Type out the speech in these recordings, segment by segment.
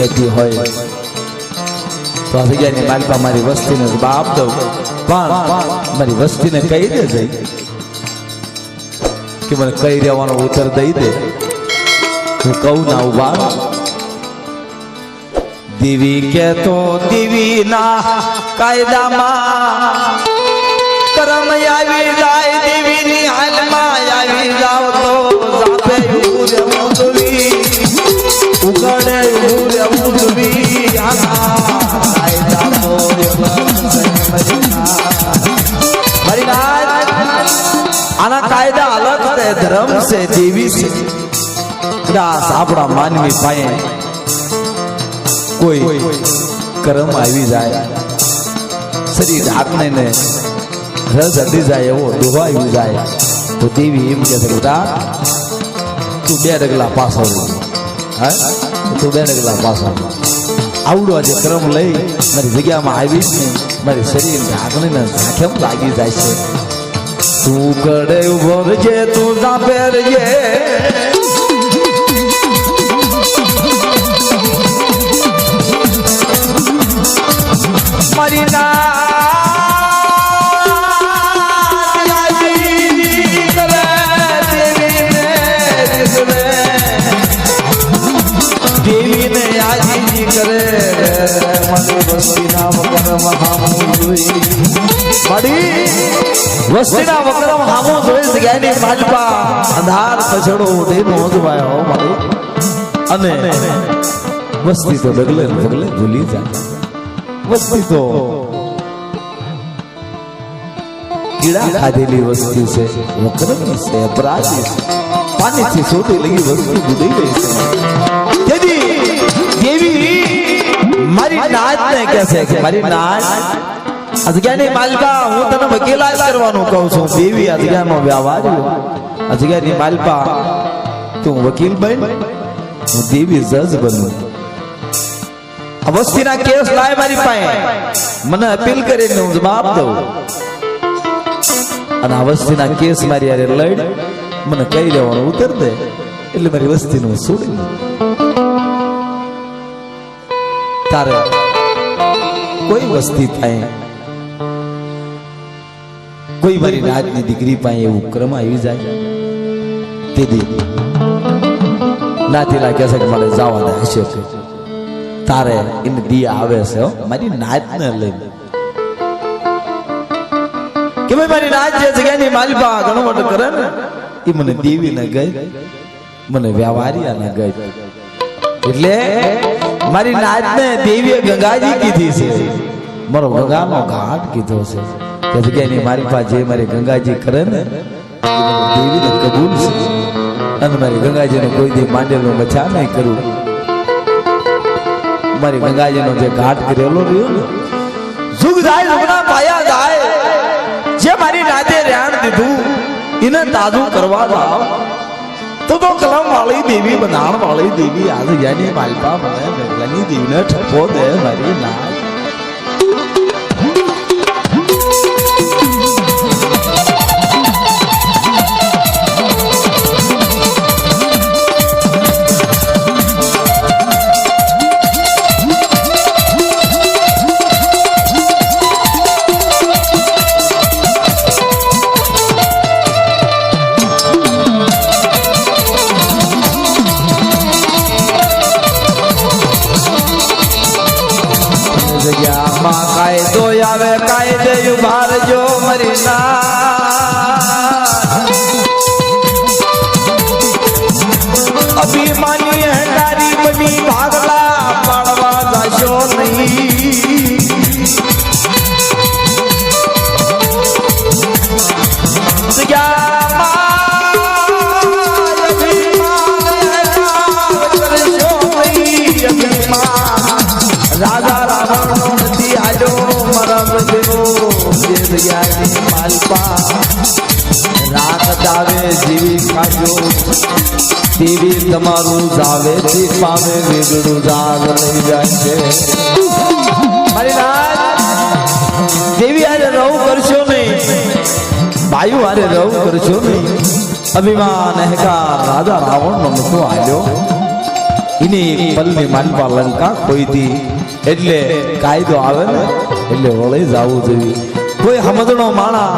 કહેતી હોય. તો જગ્યાની માલિકા મારી વસ્તીને બાપ દઉં. પણ મારી વસ્તીને કહી દે જઈ. કે મને કઈ રહેવાનો ઉત્તર દઈ દે. હું કહું ના ઊભા દેવી કે તો દેવી ના કાયદામાં કરમ આવી જાય. દેવીની હાલમાં આવી જાવ તો આના કાયદા અલગ છે, ધર્મ છે દેવી છે. કદાચ આપણા માનવી પાસે કોઈ કરમ આવી જાય. શરીર ઢાકને ને રસ અડી જાય, એવો દોહા આવી જાય. તો દેવી એમ કે તું બે ડગલા પાછો રહી. હે? તું બે ડગલા પાછો? આવડો આજે ક્રમ લઈ મારી જગ્યામાં આવીશ ને મારી શરીર ઢાકને ને ઝાંખેમ લાગી જાય છે. તું કડે ઊભો રજે તું જાપે રજે મારી દેવીને આજીજી કરે વસ્તી તો ડગલે ડગલે ભૂલી જાય વસ્તી તો કીડા ખાધેલી વસ્તુ છે વક્રમી છે, અપરાધી છે. પાણીથી છોટી લગી વસ્તુ બુડી ગઈ છે. મારી નાચ ને કહે છે કે મારી નાશ અજગ્યાની માલકા હું તને વકીલાત કરવાનું કહું છું. દેવી અજગ્યાનો વ્યવહાર અજગ્યાની માલકા તું વકીલ બન, હું દેવી જજ બનું. આ કેસ લાય મારી પાસે. મને અપીલ કરીને હું જવાબ દઉં. અને આ વસ્તીના કેસ મારી યારે લડ, મને કઈ દેવાનું ઉતર દે. એટલે મારી વસ્તીનું છોડી. તારે કોઈ વસ્તી થાય કોઈ મારી રાજની દીકરી પાસે એવું ક્રમ આવી જાય. તે દી. નાથી લાગે છે કે મને જવા દે હશે તારે એને દી આવે છે મારી નાચ ને લઈને. કે ભાઈ, મારી નાચ જે જગ્યાની મારી પા ઘણો મોટો કરે ને એ મને દેવી ને ગઈ, મને વ્યવહારિયા ને ગઈ. એટલે મારી નાતને દેવીએ ગંગાજી કીધી છે. મારો ગંગાનો ઘાટ કીધો છે. કે જગ્યાની મારી પાસે જે મારી ગંગાજી કરે ને દેવીને કબૂલ છે. અને મારી ગંગાજીનો કોઈ દી માંડેલો મચા નહીં કરું. મારી ગંગાજીનો જે ઘાટ કરેલો રહ્યો ને જુગ જાય જુગના પાયા જાય. જે મારી રાતે રેણ દીધું એને તાજું કરવા જાવ તો તો વાળી દેવી બનાણ વાળી દેવી આજ યાની માલપા મને ગંગાની દેવીને ઠપો દે મારી નાય જીવી દેવી તમારું જાવે થી પામે વીજળું જાગ લઈ જાય છે. દેવી આરે રહું કરશો નહીં. ભાઈઓ આરે રહું કરશો નહીં. અભિમાન, અહંકાર, રાજા રાવણ નો નતો આલ્યો. એની પલની માનપા લંકા ખોઈતી એટલે કાયદો આવે ને, એટલે વળી જવું જોઈએ. કોઈ સમજણો માણા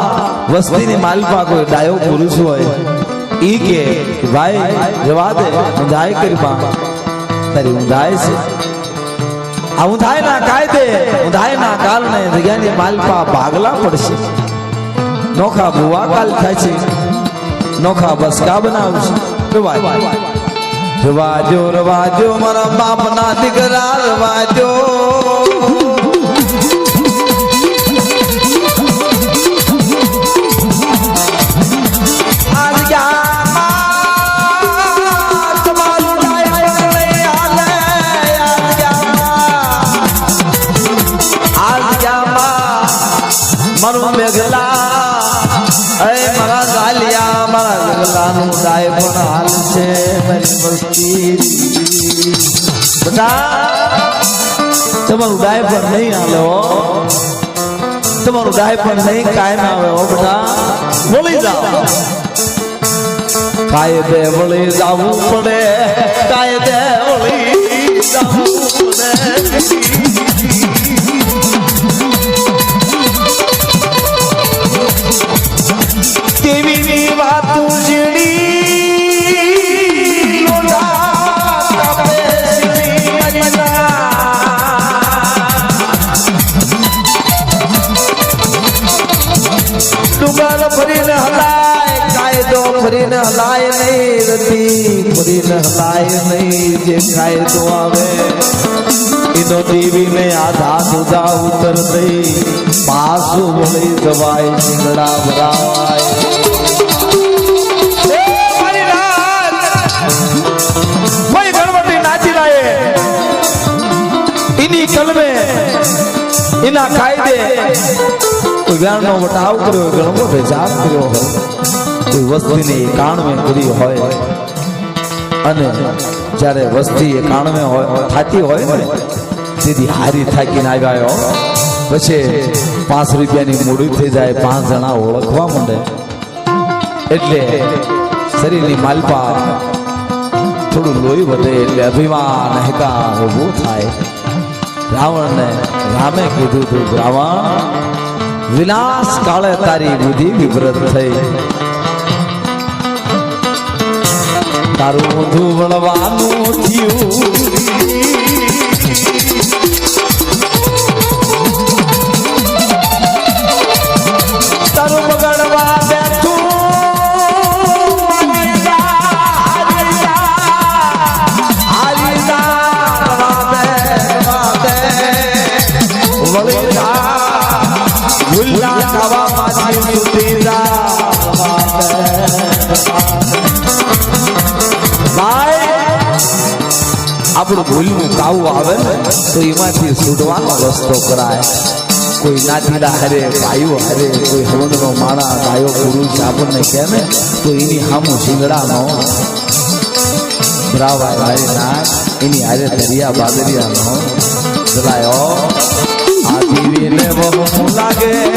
વસ્તીની માલપા કોઈ ડાયો પુરુષ હોય. ઈ કે ભાઈ જવા દે ઊંધાઈ કરી પા તારી ઊંધાઈ છે. આ ઊંધાઈના કાયદે, ઊંધાઈના કારણે જગ્યાની માલપા ભાગલા પડશે. નોખા ભુવા કાલ થાય છે. નોખા બસકા બનાવશે. રવાજો રવાજો, મારા બાપના દીકરા રવાજો. મારા મેઘલાનું પણ હાલ છે મારી વસ્તી. બધા, તમારું ડાય પણ નહીં હાલો તમારું ડાય પણ નહીં કાયમ આવે બધા. બોલી જાઓ. કાયદે વળી જાવું પડે કાયદે વળી જાવું પડે. ઉતર પાસું વળી જવાય શિંગડા! કોઈ ગણપતિ નાચી એની કલમે એના કાયદે. વ્યાણનો વટાવ કર્યો ગણપતિ જાત કર્યો હોય વસ્તીને કાણવે કરી હોય. અને જ્યારે વસ્તી એ કાણવે હોય થાતી હોય ને, તેથી હારી થાકીને આવ્યા પછી પાંચ રૂપિયાની મૂડી થઈ જાય, પાંચ જણા ઓળખવા માંડે. એટલે શરીરની માલપા થોડું લોહી વધે એટલે અભિમાન હેતા ઊભું થાય. રાવણને રામે કીધું તું, રાવણ, વિનાશ કાળે તારી બુદ્ધિ વિવ્રત થઈ. તારું ઊંધું વળવાનું થયું. તો એમાંથી છૂટવાનો રસ્તો કરાય. કોઈ નાતીડા હરે, ભાઈઓ હરે, કોઈ હવનનો માણા ગાયો પુરુષ, આપણને કહે ને તો એની સામું શિંગડાનો ભરાવાય મારી નાક, એની હારે દરિયા બાદરિયાનો જલાયો. લાગે.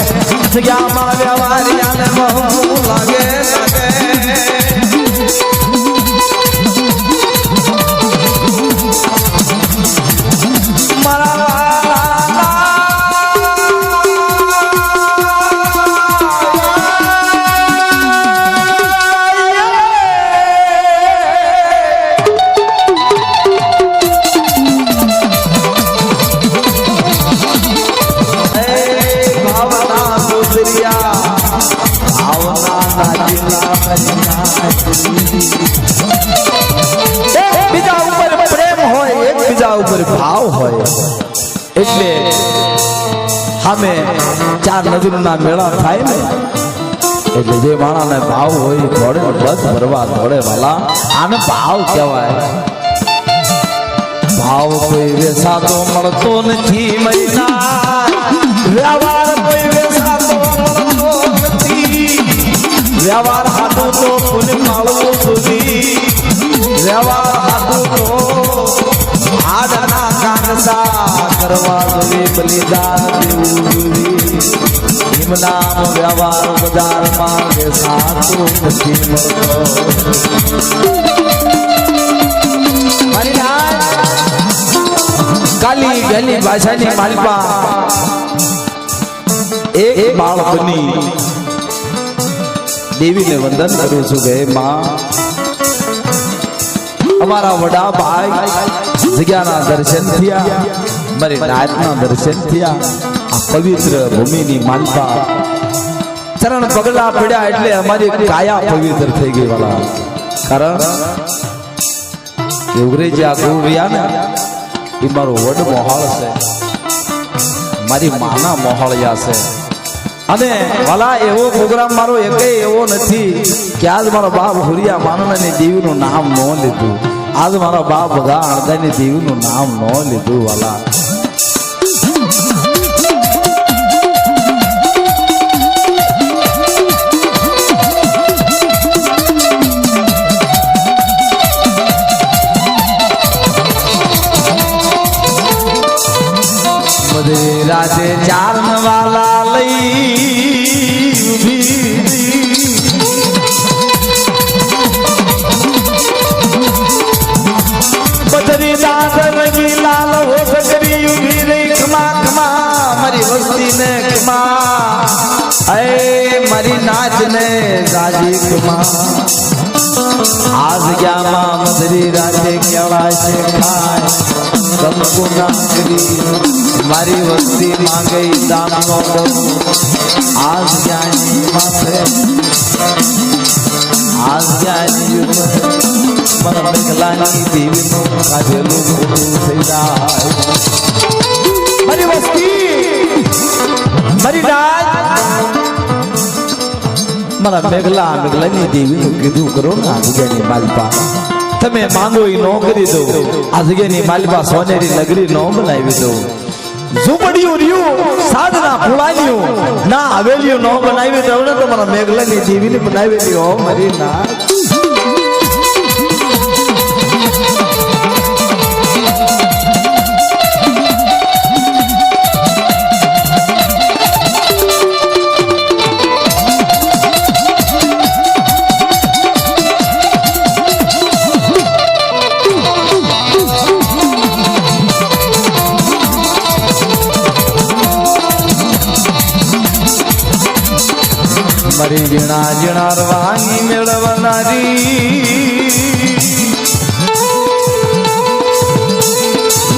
સામે ચાર નદીના મેળા થાય ને, એટલે જે માણાને ભાવ હોય થોડે બસ ભરવા દોડે વાલા આને ભાવ કહેવાય. ભાવ કોઈ વેસાતો મળતો નથી વ્યવહાર કોઈ વેસાતો મળતો નથી. વ્યવહાર હાથું તો પુન માળવું સુધી. વ્યવહાર કરવા જોઈએ બલિદાન દેવું જોઈએ ભીમ નામ વ્યવહાર બજારમાં વેસાતો નથી મળતો. કાલી ગલી ભાષાની માલપા. એક બાળકની દેવીને વંદન કરું છું કે માં. અમારા વડા ભાઈ જગ્યાના દર્શન થયા. મારી નાયતના દર્શન થયા. આ પવિત્ર ભૂમિની માનતા. ચરણ પગલા પડ્યા એટલે અમારી કાયા પવિત્ર થઈ ગઈ વાલા. કારણ અંગ્રેજી આ ગુરુ રહ્યા ને, એ મારો વડ મોહાળ છે. મારી માના મોહાળિયા છે. અને વાલા, એવો પ્રોગ્રામ મારો એકે એવો નથી કે આજ મારો બાપ હુરિયા માનવાની દેવીનું નામ ન લીધું. આજ મારો બાપ બધા અણદાની દેવીનું નામ ન લીધું વાલા. ખમા અય મારી નાચ ને રાજી ખમા આ જગ્યામાં મધરી રાતે કેળા છે ખાય કંકુ નાગરી મારી વસ્તી માં ગઈ દાનનો આજ જ્ઞાની જગ્યાની માથે આ જગ્યાની ઉપર મને મેઘલાની દેવીનું મોટું થઈ જાય મારી મેઘલા મેઘલાની દેવીનું કીધું કરો ને આ જગ્યાની માલપા. તમે માંગો એ નો કરી દો. આ જગ્યાની માલપા સોનેરી નગરી નો બનાવી દો. ઝૂંપડીયું રહ્યું, સાધના ફુલાયું ના હવેલીયું નો બનાવી દો ને તમારા મેઘલાની દેવીને બનાવેલી મારી ના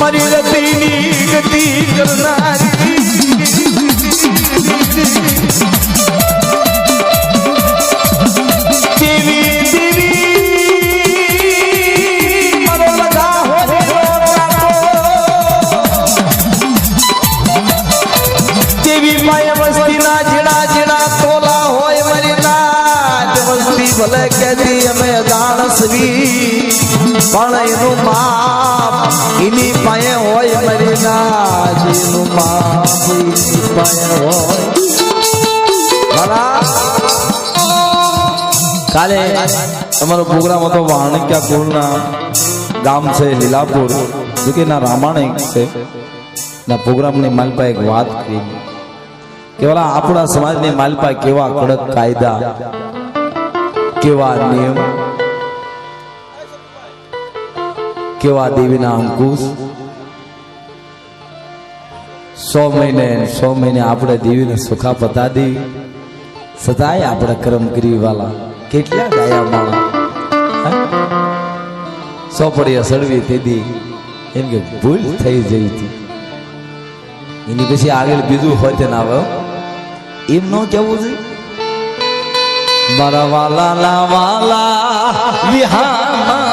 મારી ગતિ કરનારી. ભલે કહેતી અમે જાણસવી પણ એનું માપ એની પાસે હોય મારી એનું માપ એની પાસે હોય. કાલે અમારો પ્રોગ્રામ હતો વાણિક્યા કુળના ગામ છે લીલાપુર. જો કે ના રામાયણ છે. ના પ્રોગ્રામની માલપા એક વાત કરી કે ઓલા આપણા સમાજની માલપા કેવા કડક કાયદા, કેવા નિયમ કેવા દેવીના અંકુશ? સો મહિને સો મહિને આપણે દેવીને સુખા પતા દેવી સદાય આપણે કર્મ કરી વાલા. કેટલા ગાયા હે? સો સડવી તેદી એમ કે ભૂલ થઈ જઈ હતી. એની પછી આગળ બીજું હોય તે ના આવે એમ ન કેવું છે? મારા વાલા વાલા વિહામાં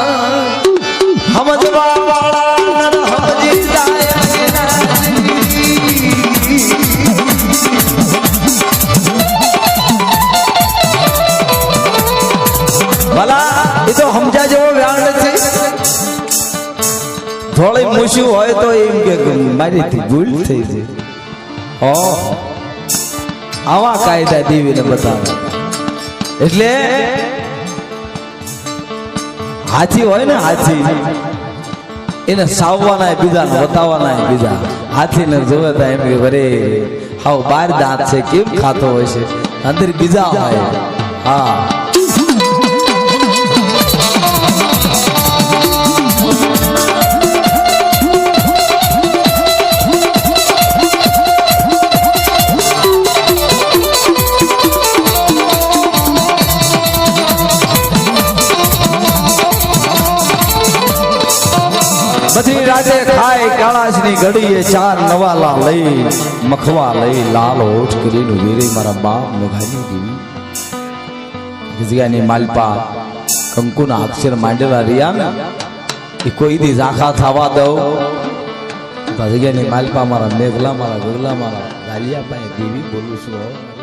મારીથી ભૂલ થઈ છે ઓ આવા કાયદા દેવીને બતાવે. એટલે હાથી હોય ને હાથી એને સાવવાના બીજા બતાવવાના બીજા. હાથી ને જોવે તો એમ કે અરે હાવ બાર દાંત છે કેમ ખાતો હોય છે? અંદર બીજા હોય. હા. બધી રાતે ખાય કાળાશની ઘડીએ ચાર નવાલા લઈ મખવા લઈ લાલ હોઠ કરીને વીરે મારા બાપ મેઘાની દેવી. જગ્યાની માલપા કંકુના અક્ષર માંડેલા રહ્યા ને એ કોઈ દી ઝાંખા થવા દઉં. જગ્યાની માલપા મારા મેઘલા મારા ગગલા મારા ગાલિયા પાસે દેવી બોલું છું.